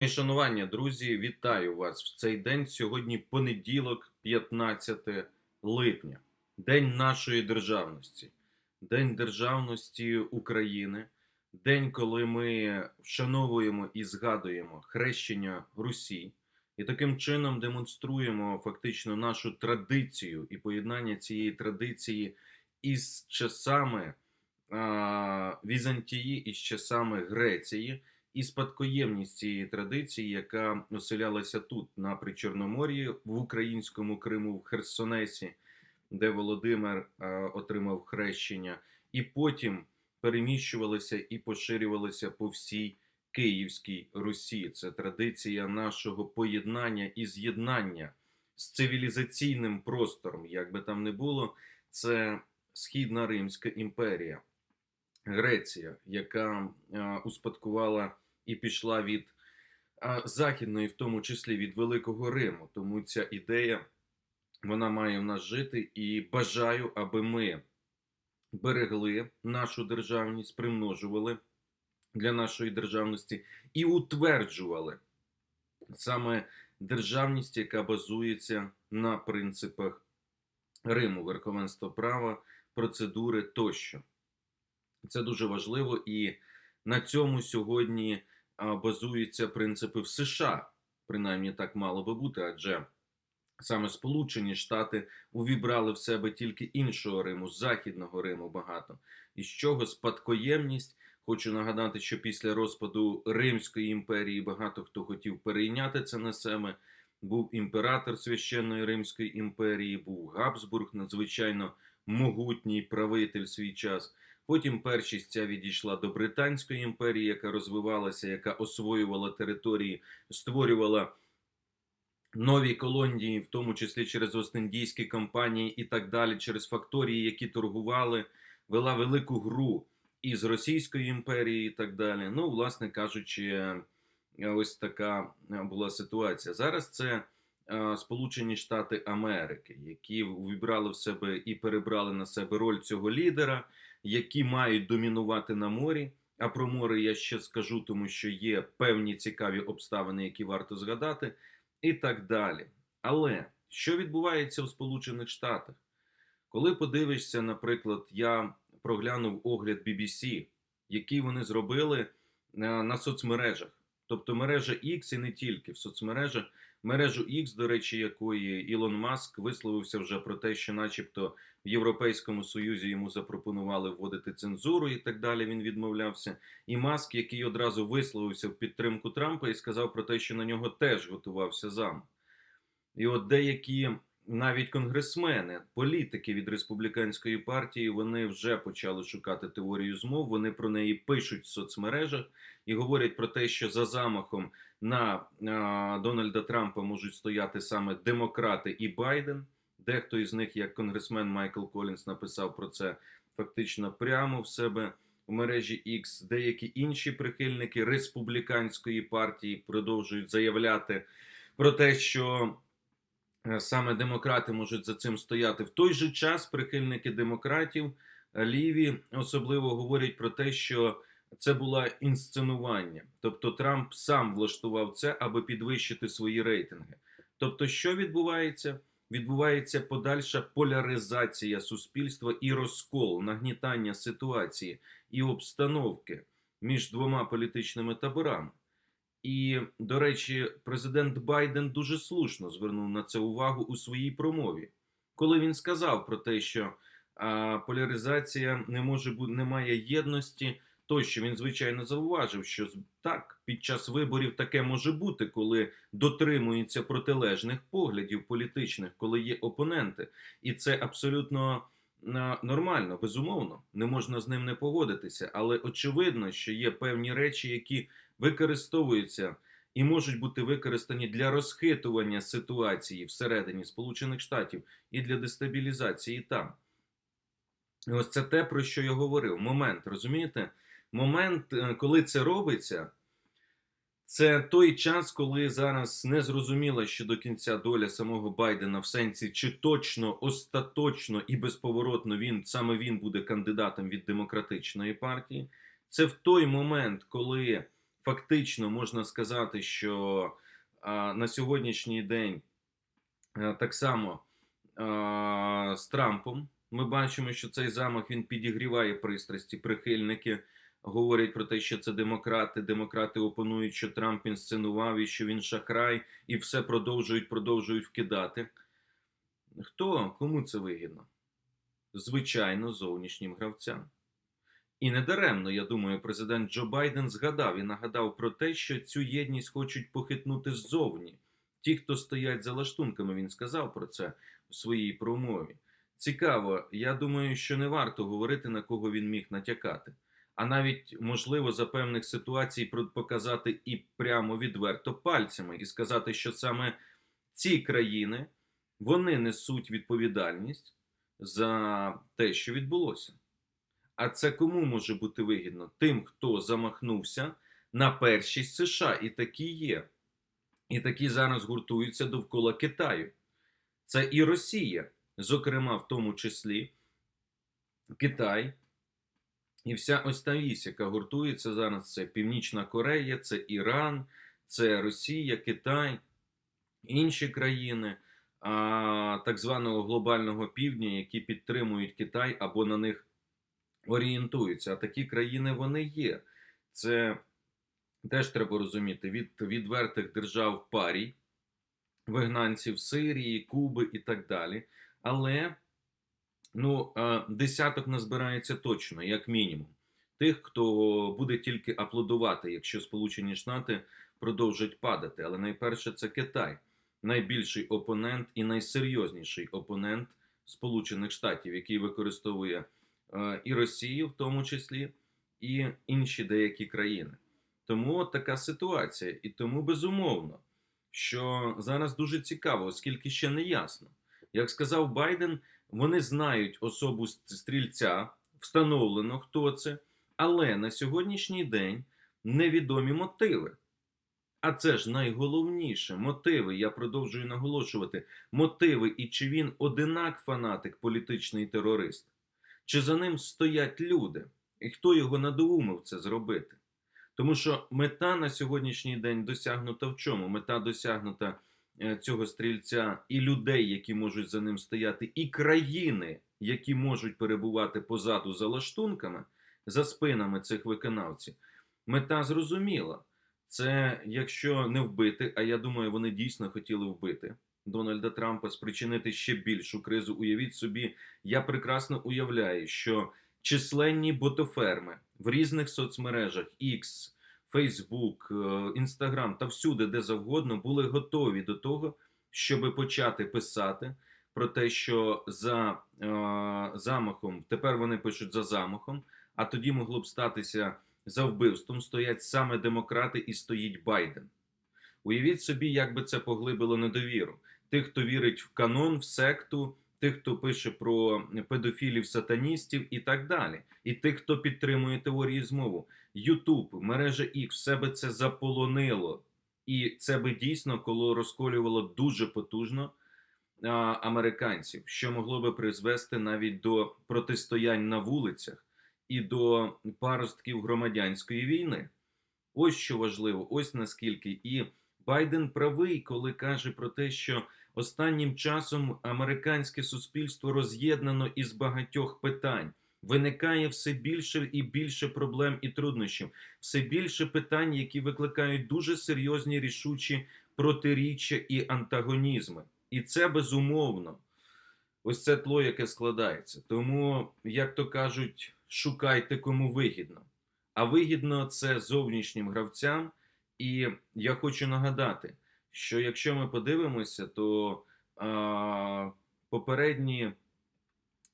І шанування, друзі, вітаю вас в цей день. Сьогодні понеділок, 15 липня, День нашої державності, День державності України, день, коли ми вшановуємо і згадуємо хрещення Русі, і таким чином демонструємо фактично нашу традицію і поєднання цієї традиції із часами а, Візантії, із часами Греції і спадкоємність цієї традиції, яка оселялася тут, на Причорномор'ї, в українському Криму, в Херсонесі, де Володимир е, отримав хрещення, і потім переміщувалися і поширювалися по всій Київській Русі. Це традиція нашого поєднання і з'єднання з цивілізаційним простором, як би там не було, це Східна Римська імперія. Греція, яка е, успадкувала і пішла від західної, в тому числі від Великого Риму. Тому ця ідея вона має в нас жити, і бажаю, аби ми берегли нашу державність, примножували для нашої державності і утверджували саме державність, яка базується на принципах Риму, верховенства права, процедури тощо. Це дуже важливо, і на цьому сьогодні базуються принципи в США. Принаймні так мало би бути, адже саме Сполучені Штати увібрали в себе тільки іншого Риму, Західного Риму багато. І з чого спадкоємність. Хочу нагадати, що після розпаду Римської імперії багато хто хотів перейняти це на себе. Був імператор священної Римської імперії, був Габсбург, надзвичайно могутній правитель свій час. Потім першість ця відійшла до Британської імперії, яка розвивалася, яка освоювала території, створювала нові колонії, в тому числі через Остіндійські компанії і так далі, через факторії, які торгували, вела велику гру із Російської імперії і так далі. Ну, власне кажучи, ось така була ситуація. Зараз це. Сполучені Штати Америки, які вибрали в себе і перебрали на себе роль цього лідера, які мають домінувати на морі. А про море я ще скажу, тому що є певні цікаві обставини, які варто згадати, і так далі. Але що відбувається у Сполучених Штатах? Коли подивишся, наприклад, я проглянув огляд BBC, який вони зробили на соцмережах, тобто мережа X і не тільки в соцмережах. Мережу X, до речі, якої Ілон Маск висловився вже про те, що, начебто, в Європейському Союзі йому запропонували вводити цензуру і так далі. Він відмовлявся. І Маск, який одразу висловився в підтримку Трампа і сказав про те, що на нього теж готувався зам. І от деякі навіть конгресмени, політики від республіканської партії, вони вже почали шукати теорію змов. Вони про неї пишуть в соцмережах і говорять про те, що за замахом на а, Дональда Трампа можуть стояти саме демократи і Байден. Дехто із них, як конгресмен Майкл Колінс, написав про це фактично прямо в себе в мережі X. Деякі інші прихильники республіканської партії продовжують заявляти про те, що Е, саме демократи можуть за цим стояти. В той же час прихильники демократів е, ліві особливо говорять про те, що це було інсценування. Тобто Трамп сам влаштував це, аби підвищити свої рейтинги. Тобто, що відбувається? Відбувається подальша поляризація суспільства і розкол, нагнітання ситуації і обстановки між двома політичними таборами. І, до речі, президент Байден дуже слушно звернув на це увагу у своїй промові, коли він сказав про те, що а, поляризація не може бути, немає єдності. Тощо він звичайно зауважив, що так під час виборів таке може бути, коли дотримуються протилежних поглядів політичних, коли є опоненти, і це абсолютно нормально, безумовно, не можна з ним не погодитися, але очевидно, що є певні речі, які використовуються і можуть бути використані для розхитування ситуації всередині Сполучених Штатів і для дестабілізації там. І ось це те, про що я говорив. Момент, розумієте? Момент, е, коли це робиться. Це той час, коли зараз не зрозуміло що до кінця доля самого Байдена в сенсі, чи точно, остаточно і безповоротно він саме він буде кандидатом від демократичної партії. Це в той момент, коли фактично можна сказати, що а, на сьогоднішній день а, так само а, з Трампом ми бачимо, що цей замах він підігріває пристрасті. Прихильники говорять про те, що це демократи. Демократи опонують, що Трамп інсценував і що він шахрай, і все продовжують, продовжують вкидати. Хто кому це вигідно? Звичайно, зовнішнім гравцям. І недаремно, я думаю, президент Джо Байден згадав і нагадав про те, що цю єдність хочуть похитнути ззовні. Ті, хто стоять за лаштунками, він сказав про це у своїй промові. Цікаво, я думаю, що не варто говорити, на кого він міг натякати, а навіть можливо за певних ситуацій показати і прямо відверто пальцями, і сказати, що саме ці країни вони несуть відповідальність за те, що відбулося. А це кому може бути вигідно? Тим, хто замахнувся на першість США, і такі є. І такі зараз гуртуються довкола Китаю. Це і Росія, зокрема, в тому числі Китай. І вся ось та вісь, яка гуртується зараз, це Північна Корея, це Іран, це Росія, Китай, інші країни а, так званого глобального півдня, які підтримують Китай або на них орієнтуються. А такі країни вони є. Це теж треба розуміти від відвертих держав парій, вигнанців Сирії, Куби і так далі. Але ну, е, десяток назбирається точно, як мінімум. Тих, хто буде тільки аплодувати, якщо Сполучені Штати продовжать падати. Але найперше це Китай, найбільший опонент і найсерйозніший опонент Сполучених Штатів, який використовує е, і Росію, в тому числі, і інші деякі країни. Тому от така ситуація. І тому безумовно, що зараз дуже цікаво, оскільки ще не ясно. Як сказав Байден, вони знають особу стрільця, встановлено, хто це, але на сьогоднішній день невідомі мотиви. А це ж найголовніше мотиви. Я продовжую наголошувати мотиви, і чи він одинак фанатик, політичний терорист, чи за ним стоять люди, і хто його надоумив це зробити? Тому що мета на сьогоднішній день досягнута в чому? Мета досягнута цього стрільця і людей, які можуть за ним стояти, і країни, які можуть перебувати позаду за лаштунками, за спинами цих виконавців. Мета зрозуміла. Це якщо не вбити, а я думаю, вони дійсно хотіли вбити Дональда Трампа, спричинити ще більшу кризу. Уявіть собі, я прекрасно уявляю, що численні ботоферми в різних соцмережах X, Facebook, е, Instagram та всюди, де завгодно, були готові до того, щоб почати писати про те, що за е, замахом, тепер вони пишуть за замахом, а тоді могло б статися за вбивством, стоять саме демократи і стоїть Байден. Уявіть собі, як би це поглибило недовіру. Тих, хто вірить в канон, в секту, тих, хто пише про педофілів, сатаністів і так далі. І тих, хто підтримує теорії змову. Ютуб, мережа X, все би це заполонило. І це би дійсно коло розколювало дуже потужно а, американців, що могло би призвести навіть до протистоянь на вулицях і до паростків громадянської війни. Ось що важливо, ось наскільки. І Байден правий, коли каже про те, що останнім часом американське суспільство роз'єднано із багатьох питань. Виникає все більше і більше проблем і труднощів, все більше питань, які викликають дуже серйозні рішучі протиріччя і антагонізми. І це безумовно. Ось це тло, яке складається. Тому, як то кажуть, шукайте кому вигідно. А вигідно це зовнішнім гравцям. І я хочу нагадати, що якщо ми подивимося, то а, попередні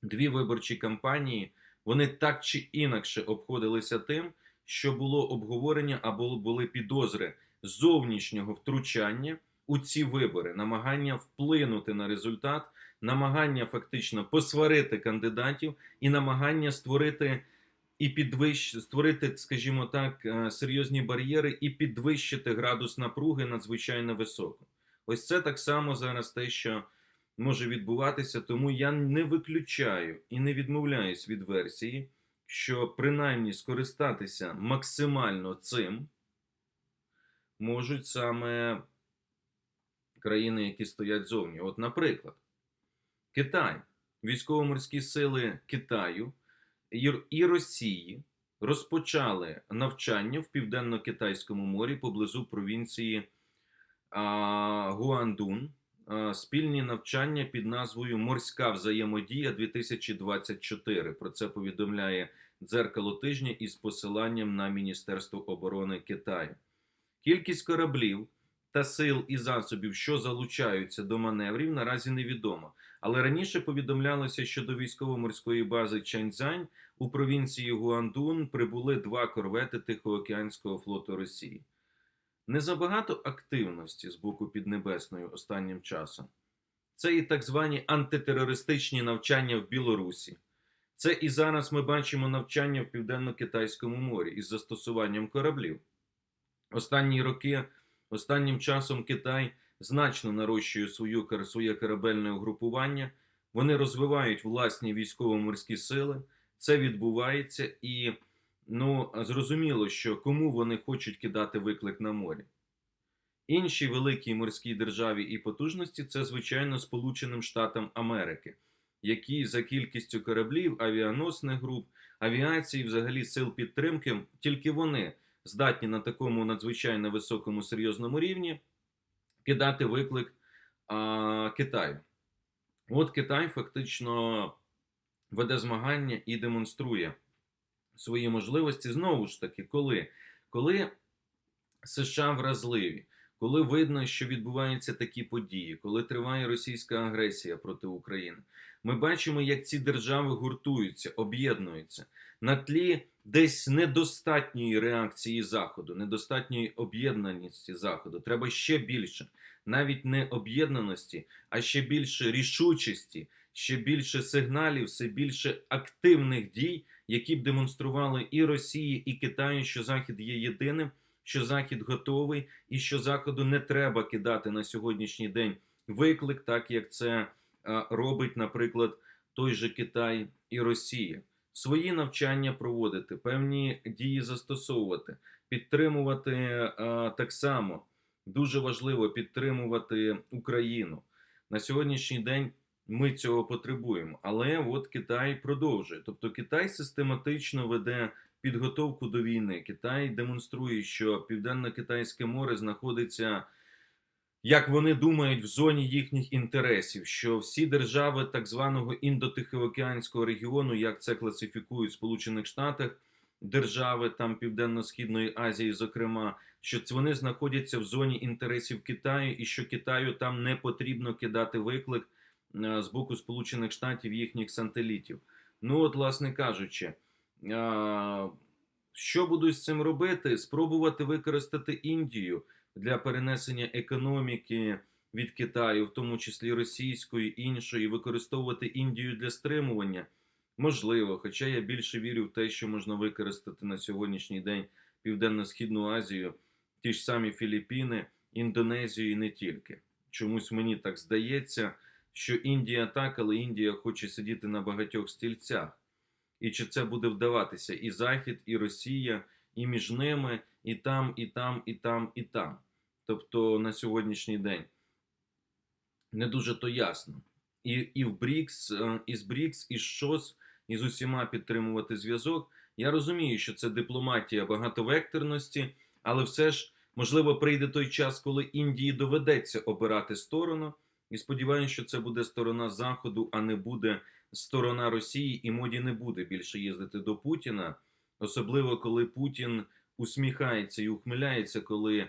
дві виборчі кампанії вони так чи інакше обходилися тим, що було обговорення або були підозри зовнішнього втручання у ці вибори, намагання вплинути на результат, намагання фактично посварити кандидатів і намагання створити і підвищ... створити, скажімо так, е, серйозні бар'єри і підвищити градус напруги надзвичайно високо. Ось це так само зараз те, що може відбуватися, тому я не виключаю і не відмовляюсь від версії, що принаймні скористатися максимально цим можуть саме країни, які стоять зовні. От, наприклад, Китай, військово-морські сили Китаю і- Росії розпочали навчання в південно-китайському морі поблизу провінції а, Гуандун. А, Спільні навчання під назвою Морська взаємодія 2024. Про це повідомляє дзеркало тижня із посиланням на Міністерство оборони Китаю. Кількість кораблів та сил і засобів, що залучаються до маневрів, наразі невідома. Але раніше повідомлялося, що до військово-морської бази Чаньцзянь у провінції Гуандун прибули два корвети Тихоокеанського флоту Росії. Не забагато активності з боку Піднебесної останнім часом. Це і так звані антитерористичні навчання в Білорусі. Це і зараз ми бачимо навчання в Південно-Китайському морі із застосуванням кораблів. Останні роки, останнім часом Китай значно нарощує свою, своє корабельне угрупування. Вони розвивають власні військово-морські сили. Це відбувається, і ну, зрозуміло, що кому вони хочуть кидати виклик на морі. Інші великі морські державі і потужності це, звичайно, Сполученим Штатам Америки, які за кількістю кораблів, авіаносних груп, авіації, взагалі сил підтримки, тільки вони здатні на такому надзвичайно високому серйозному рівні кидати виклик а, Китаю. От Китай фактично веде змагання і демонструє свої можливості. Знову ж таки, коли, коли США вразливі, коли видно, що відбуваються такі події, коли триває російська агресія проти України, ми бачимо, як ці держави гуртуються, об'єднуються на тлі десь недостатньої реакції Заходу, недостатньої об'єднаності Заходу. Треба ще більше, навіть не об'єднаності, а ще більше рішучості, ще більше сигналів, все більше активних дій, які б демонстрували і Росії, і Китаю, що Захід є єдиним, що Захід готовий, і що Заходу не треба кидати на сьогоднішній день виклик, так як це е, робить, наприклад, той же Китай і Росія. Свої навчання проводити, певні дії застосовувати, підтримувати е, так само. Дуже важливо підтримувати Україну на сьогоднішній день. Ми цього потребуємо, але от Китай продовжує. Тобто Китай систематично веде підготовку до війни. Китай демонструє, що Південно-Китайське море знаходиться, як вони думають, в зоні їхніх інтересів. Що всі держави так званого індотихоокеанського регіону, як це класифікують в Сполучених Штатах, держави там Південно-Східної Азії, зокрема, що вони знаходяться в зоні інтересів Китаю, і що Китаю там не потрібно кидати виклик з боку Сполучених Штатів їхніх сателітів. Ну, от, власне кажучи, що будуть з цим робити? Спробувати використати Індію для перенесення економіки від Китаю, в тому числі російської, іншої, використовувати Індію для стримування. Можливо, хоча я більше вірю в те, що можна використати на сьогоднішній день Південно-Східну Азію, ті ж самі Філіппіни, Індонезію і не тільки. Чомусь мені так здається, що Індія так, але Індія хоче сидіти на багатьох стільцях. І чи це буде вдаватися і Захід, і Росія, і між ними, і там, і там, і там, і там. Тобто на сьогоднішній день не дуже то ясно. І, і в БРІКС, е, і з БРІКС, і з ШОС, і з усіма підтримувати зв'язок. Я розумію, що це дипломатія багатовекторності, але все ж, можливо, прийде той час, коли Індії доведеться обирати сторону. І сподіваюся, що це буде сторона Заходу, а не буде сторона Росії, і моді не буде більше їздити до Путіна, особливо коли Путін усміхається і ухмиляється, коли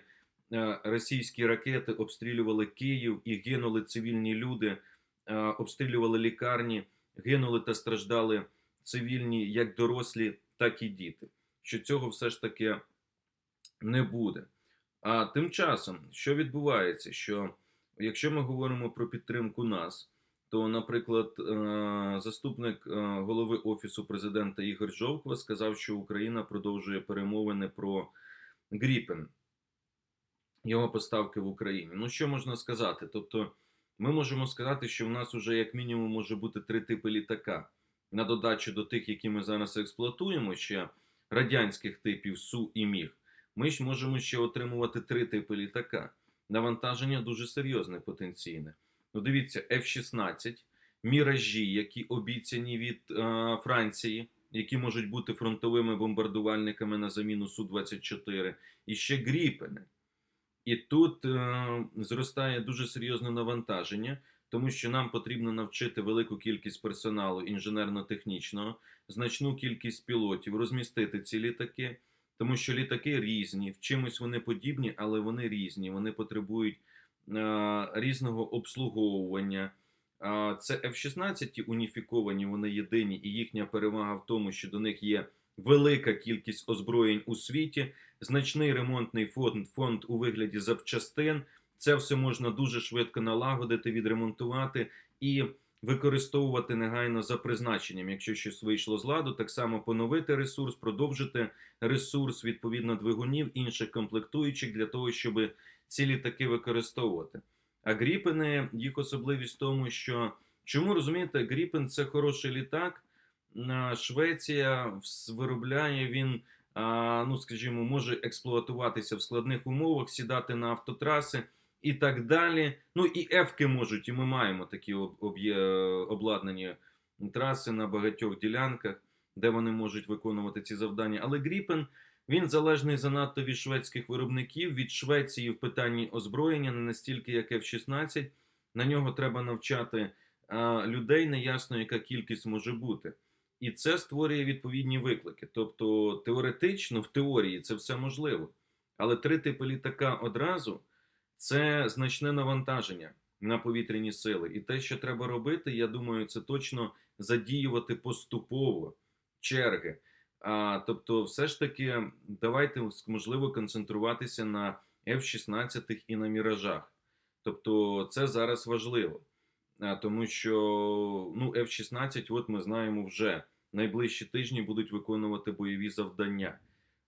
е, російські ракети обстрілювали Київ і гинули цивільні люди, е, обстрілювали лікарні, гинули та страждали цивільні, як дорослі, так і діти. Що цього все ж таки не буде. А тим часом, що відбувається? Що якщо ми говоримо про підтримку нас, то, наприклад, е, заступник е, голови Офісу президента Ігор Жовква сказав, що Україна продовжує перемовини про Гріпен, його поставки в Україні. Ну, що можна сказати? Тобто, ми можемо сказати, що в нас вже як мінімум може бути три типи літака. На додачу до тих, які ми зараз експлуатуємо, ще радянських типів Су і Міг. ми ж можемо ще отримувати три типи літака. Навантаження дуже серйозне потенційне. Ну, дивіться, F-16, міражі, які обіцяні від е, Франції, які можуть бути фронтовими бомбардувальниками на заміну Су-24, і ще Гріпени. І тут е, зростає дуже серйозне навантаження, тому що нам потрібно навчити велику кількість персоналу інженерно-технічного, значну кількість пілотів, розмістити ці літаки, тому що літаки різні, в чимось вони подібні, але вони різні. Вони потребують е, різного обслуговування. А Це F-16 уніфіковані, вони єдині, і їхня перевага в тому, що до них є велика кількість озброєнь у світі, значний ремонтний фонд, фонд у вигляді запчастин. Це все можна дуже швидко налагодити, відремонтувати і використовувати негайно за призначенням. Якщо щось вийшло з ладу, так само поновити ресурс, продовжити ресурс відповідно двигунів, інших комплектуючих для того, щоб ці літаки використовувати. А Гріпени, їх особливість в тому, що чому розумієте, Гріпен це хороший літак. Швеція виробляє він, ну скажімо, може експлуатуватися в складних умовах, сідати на автотраси і так далі. Ну і ефки можуть, і ми маємо такі обладнані траси на багатьох ділянках, де вони можуть виконувати ці завдання. Але Гріпен він залежний занадто від шведських виробників, від Швеції в питанні озброєння, не настільки як F-16. На нього треба навчати а, людей, неясно, яка кількість може бути. І це створює відповідні виклики. Тобто, теоретично, в теорії це все можливо. Але три типи літака одразу це значне навантаження на повітряні сили. І те, що треба робити, я думаю, це точно задіювати поступово черги. А, тобто, все ж таки, давайте можливо концентруватися на F-16 і на міражах. Тобто, це зараз важливо. А, тому що ну, F-16, от ми знаємо вже найближчі тижні будуть виконувати бойові завдання.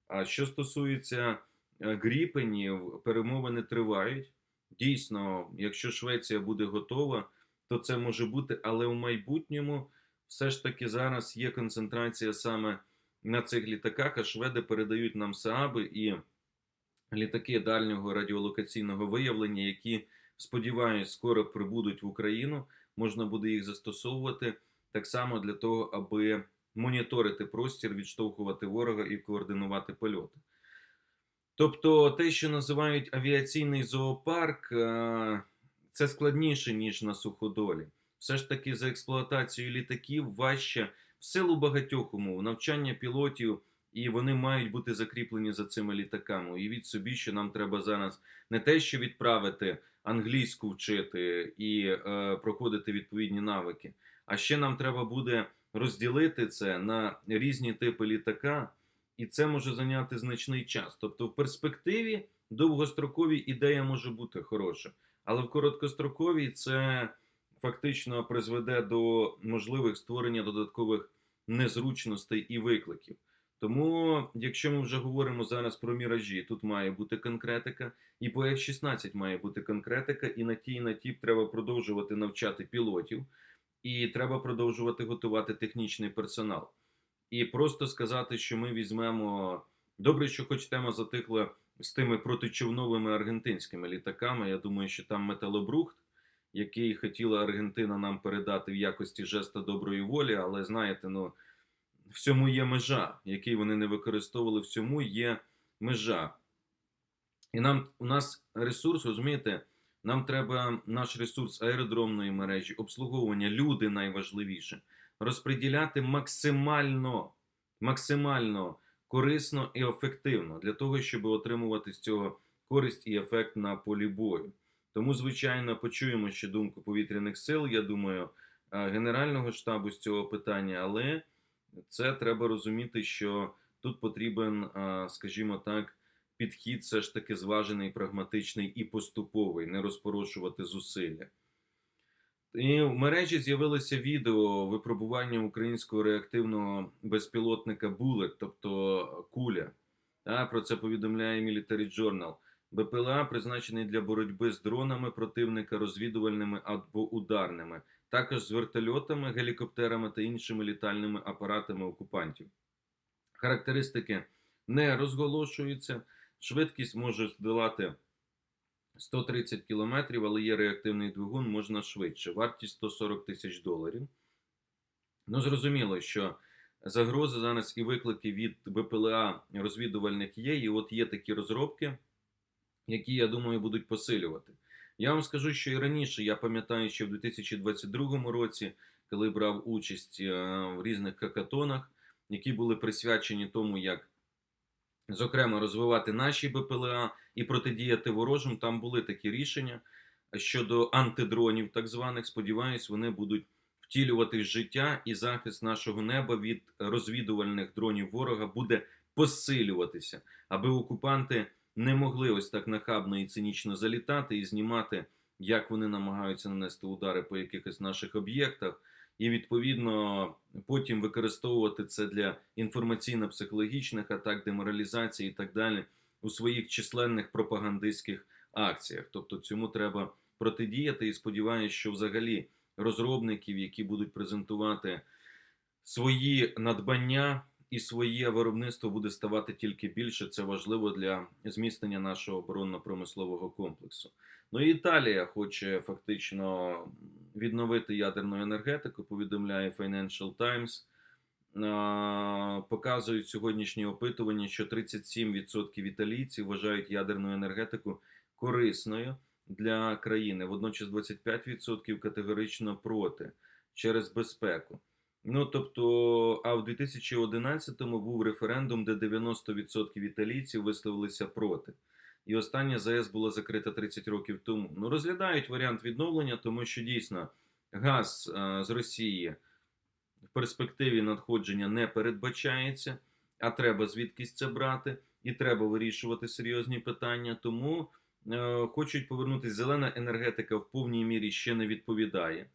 А що стосується гріпенів, перемовини тривають. Дійсно, якщо Швеція буде готова, то це може бути, але у майбутньому все ж таки зараз є концентрація саме на цих літаках, а шведи передають нам Сааби і літаки дальнього радіолокаційного виявлення, які, сподіваюсь, скоро прибудуть в Україну. Можна буде їх застосовувати так само для того, аби моніторити простір, відштовхувати ворога і координувати польоти. Тобто, те, що називають авіаційний зоопарк, е, це складніше, ніж на суходолі. Все ж таки, за експлуатацією літаків важче в силу багатьох умов, навчання пілотів, і вони мають бути закріплені за цими літаками. Уявіть собі, що нам треба зараз не те, що відправити англійську вчити і е, проходити відповідні навики, а ще нам треба буде розділити це на різні типи літака, і це може зайняти значний час. Тобто, в перспективі довгостроковій ідея може бути хороша, але в короткостроковій це фактично призведе до можливих створення додаткових незручностей і викликів. Тому, якщо ми вже говоримо зараз про міражі, тут має бути конкретика, і по F-16 має бути конкретика, і на ті, і на ті треба продовжувати навчати пілотів, і треба продовжувати готувати технічний персонал. І просто сказати, що ми візьмемо. Добре, що хоч тема затихла з тими протичовновими аргентинськими літаками. Я думаю, що там металобрухт, який хотіла Аргентина нам передати в якості жеста доброї волі, але знаєте, ну всьому є межа, який вони не використовували, всьому є межа. І нам у нас ресурс, розумієте, нам треба наш ресурс аеродромної мережі, обслуговування, люди найважливіше, розподіляти максимально, максимально корисно і ефективно для того, щоб отримувати з цього користь і ефект на полі бою. Тому, звичайно, почуємо ще думку повітряних сил. Я думаю, е, Генерального штабу з цього питання, але це треба розуміти, що тут потрібен, е, скажімо так, підхід все ж таки зважений, прагматичний і поступовий, не розпорошувати зусилля. І в мережі з'явилося відео випробування українського реактивного безпілотника Bullet, тобто куля. Про це повідомляє Military Journal. БПЛА призначений для боротьби з дронами противника, розвідувальними або ударними, також з вертольотами, гелікоптерами та іншими літальними апаратами окупантів. Характеристики не розголошуються. Швидкість може здолати 130 км, але є реактивний двигун, можна швидше. Вартість 140 тисяч доларів. Ну, зрозуміло, що загрози зараз і виклики від БПЛА розвідувальних є, і от є такі розробки, які, я думаю, будуть посилювати. Я вам скажу, що і раніше, я пам'ятаю, що в 2022 році, коли брав участь е, в різних какатонах, які були присвячені тому, як зокрема розвивати наші БПЛА і протидіяти ворожим, там були такі рішення. Щодо антидронів, так званих. Сподіваюсь, вони будуть втілювати життя, і захист нашого неба від розвідувальних дронів ворога буде посилюватися, аби окупанти не могли ось так нахабно і цинічно залітати і знімати, як вони намагаються нанести удари по якихось наших об'єктах, і відповідно потім використовувати це для інформаційно-психологічних атак, деморалізації і так далі у своїх численних пропагандистських акціях. Тобто цьому треба протидіяти і сподіваюся, що взагалі розробників, які будуть презентувати свої надбання і своє виробництво буде ставати тільки більше. Це важливо для зміцнення нашого оборонно-промислового комплексу. Ну і Італія хоче фактично відновити ядерну енергетику. Повідомляє Financial Times. Показують сьогоднішні опитування, що 37% італійців вважають ядерну енергетику корисною для країни. Водночас 25% категорично проти через безпеку. Ну тобто, а в 2011-му був референдум, де 90% італійців висловилися проти. І остання ЗАЕС була закрита 30 років тому. Ну, розглядають варіант відновлення, тому що дійсно газ з Росії в перспективі надходження не передбачається, а треба звідкись це брати, і треба вирішувати серйозні питання. Тому е, хочуть повернутися. Зелена енергетика в повній мірі ще не відповідає.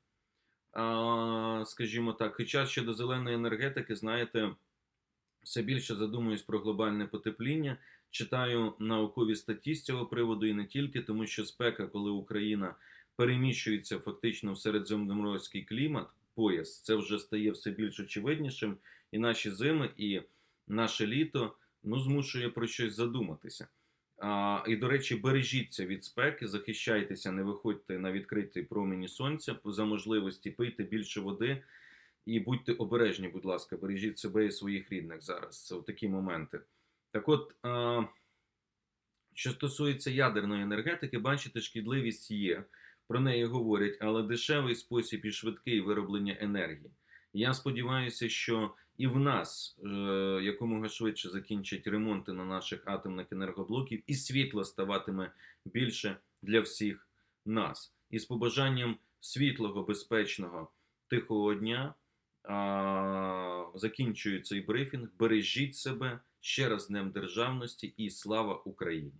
А, скажімо так, хоча щодо зеленої енергетики, знаєте, все більше задумуюсь про глобальне потепління. Читаю наукові статті з цього приводу і не тільки, тому що спека, коли Україна переміщується фактично в середземноморський клімат, пояс, це вже стає все більш очевиднішим. І наші зими, і наше літо ну, змушує про щось задуматися. А, І, до речі, бережіться від спеки, захищайтеся, не виходьте на відкритий промені сонця за можливості, пийте більше води і будьте обережні, будь ласка, бережіть себе і своїх рідних зараз. Це в такі моменти. Так от, а, що стосується ядерної енергетики, бачите, шкідливість є. Про неї говорять, але дешевий спосіб і швидкий вироблення енергії. Я сподіваюся, що і в нас е, якомога швидше закінчать ремонти на наших атомних енергоблоків, і світло ставатиме більше для всіх нас. І з побажанням світлого, безпечного, тихого дня а, закінчую цей брифінг. Бережіть себе ще раз Днем Державності і слава Україні!